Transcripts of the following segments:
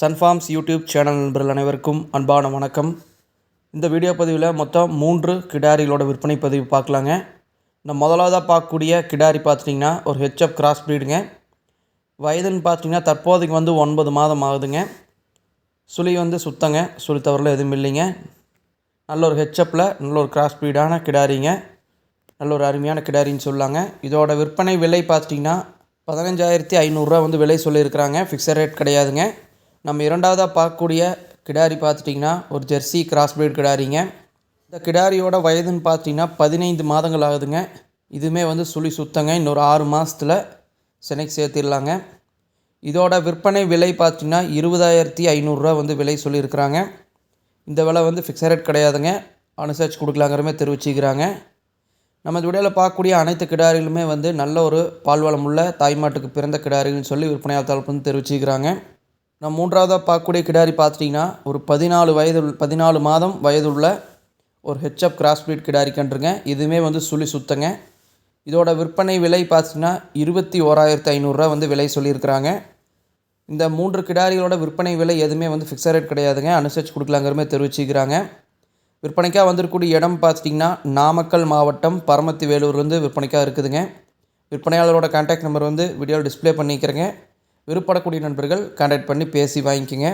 Sun Farms YouTube channel நண்பர்கள் அனைவருக்கும் அன்பான வணக்கம். இந்த வீடியோ பதிவில் மொத்தம் மூன்று கிடாரிகளோட விற்பனை பதிவு பார்க்கலாங்க. இந்த முதலாவதாக பார்க்கக்கூடிய கிடாரி பார்த்துட்டிங்கன்னா ஒரு ஹெச்எப் கிராஸ் ப்ரீடுங்க வயதுன்னு பார்த்தீங்கன்னா தற்போதைக்கு வந்து ஒன்பது மாதம் ஆகுதுங்க. சுழி வந்து சுத்தங்க சுழி தவறில் எதுவும் இல்லைங்க. நல்ல ஒரு ஹெச்எப்பில் நல்ல ஒரு கிராஸ் ப்ரீடான கிடாரிங்க. நல்ல ஒரு அருமையான கிடாரின்னு சொல்லாங்க. இதோட விற்பனை விலை பார்த்துட்டிங்கன்னா பதினஞ்சாயிரத்தி ஐநூறுரூவா வந்து விலை சொல்லியிருக்கிறாங்க. ஃபிக்ஸட் ரேட் கிடையாதுங்க. நம்ம இரண்டாவதாக பார்க்கக்கூடிய கிடாரி பார்த்துட்டிங்கன்னா ஒரு ஜெர்சி கிராஸ் பிரீட் கிடாரிங்க. இந்த கிடாரியோட வயதுன்னு பார்த்தீங்கன்னா பதினைந்து மாதங்கள் ஆகுதுங்க. இதுவுமே வந்து சுழி சுத்தங்க. இன்னொரு ஆறு மாதத்தில் சென்னைக்கு சேர்த்திடலாங்க. இதோட விற்பனை விலை பார்த்தீங்கன்னா இருபதாயிரத்தி ஐநூறுரூவா வந்து விலை சொல்லியிருக்கிறாங்க. இந்த விலை வந்து ஃபிக்ஸட் ரேட் கிடையாதுங்க. அனுசரித்து கொடுக்கலாங்கிற மாதிரி தெரிவிச்சுக்கிறாங்க. நம்ம இந்த பார்க்கக்கூடிய அனைத்து கிடாரிகளுமே வந்து நல்ல ஒரு பால்வளம் உள்ள தாய்மாட்டுக்கு பிறந்த கிடாரிகள்னு சொல்லி விற்பனையாளர் தரப்பு வந்து தெரிவிச்சுக்கிறாங்க. நான் மூன்றாவதாக பார்க்கக்கூடிய கிடாரி பார்த்துட்டிங்கன்னா ஒரு பதினாலு வயது பதினாலு மாதம் வயதுள்ள ஒரு ஹெச்அப் கிராஸ் பிரீட் கிடாரி கன்றுங்க. இதுவுமே வந்து சுழி சுத்தங்க. இதோட விற்பனை விலை பார்த்தீங்கன்னா இருபத்தி ஓராயிரத்து ஐநூறுரூவா வந்து விலை சொல்லியிருக்கிறாங்க. இந்த மூன்று கிடாரிகளோட விற்பனை விலை எதுவுமே வந்து ஃபிக்ஸட் ரேட் கிடையாதுங்க. அனுசரித்து கொடுக்கலாங்கிறமே தெரிவிச்சுக்கிறாங்க. விற்பனைக்காக வந்திருக்கக்கூடிய இடம் பார்த்துட்டிங்கன்னா நாமக்கல் மாவட்டம் பரமத்தி வேலூர் வந்து விற்பனைக்காக இருக்குதுங்க. விற்பனையாளரோட கான்டாக்ட் நம்பர் வந்து வீடியோவில் டிஸ்ப்ளே பண்ணிக்கிறேங்க. விருப்பப்படக்கூடிய நண்பர்கள் கான்டாக்ட் பண்ணி பேசி வாங்கிக்கோங்க.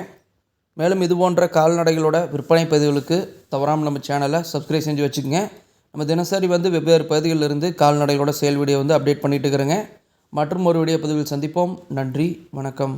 மேலும் இது போன்ற கால்நடைகளோட விற்பனை பதிவுகளுக்கு தவறாமல் நம்ம சேனலை சப்ஸ்கிரைப் செஞ்சு வச்சுக்கோங்க. நம்ம தினசரி வந்து வெவ்வேறு பகுதிகளிலிருந்து கால்நடைகளோட சேல் வீடியோ வந்து அப்டேட் பண்ணிட்டு இருக்கிறேங்க. மற்றும் ஒரு வீடியோ பதிவில் சந்திப்போம். நன்றி வணக்கம்.